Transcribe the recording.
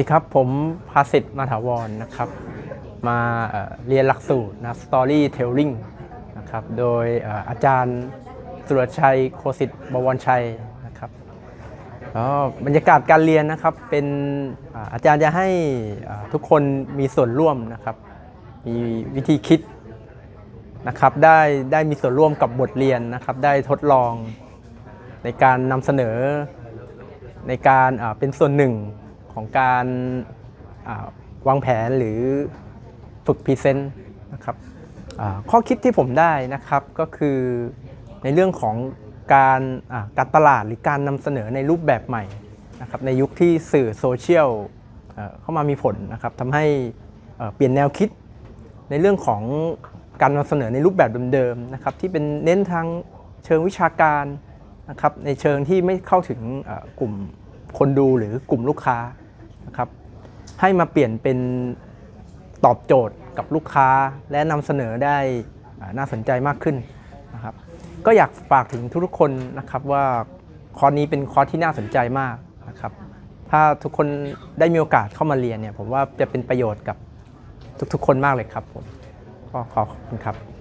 ดีครับ ผมภาสิทธิ์มาถาวรนะครับ มาเรียนหลักสูตรนะ Storytelling นะครับ โดยอาจารย์สุรชัยโคสิทธิ์บวรชัยนะครับแล้วบรรยากาศการเรียนนะครับเป็นอาจารย์จะให้ทุกคนมีส่วนร่วมนะครับ มีวิธีคิดนะครับ ได้ได้มีส่วนร่วมกับบทเรียนนะครับ ได้ทดลองในการนำเสนอในการเป็นส่วนหนึ่ง ของการาวางแผนหรือฝึกพรีเซนต์นะครับข้อคิดที่ผมได้นะครับก็คือในเรื่องของการการตลาดหรือการนำเสนอในรูปแบบใหม่นะครับในยุคที่สื่อโซเชียลเข้ามามีผลนะครับทำให้เปลี่ยนแนวคิดในเรื่องของการนำเสนอในรูปแบบเดิมๆนะครับที่เป็นเน้นทางเชิงวิชาการนะครับในเชิงที่ไม่เข้าถึงกลุ่มคนดูหรือกลุ่มลูกค้า ให้มาเปลี่ยนเป็นตอบโจทย์กับลูกค้าและนำเสนอได้น่าสนใจมากขึ้นนะครับก็อยากฝากถึงทุกๆคนนะครับว่าคอร์สนี้เป็นคอร์สที่น่าสนใจมากนะครับถ้าทุกคนได้มีโอกาสเข้ามาเรียนเนี่ยผมว่าจะเป็นประโยชน์กับทุกๆ คนมากเลยครับผมก็ขอบคุณครับ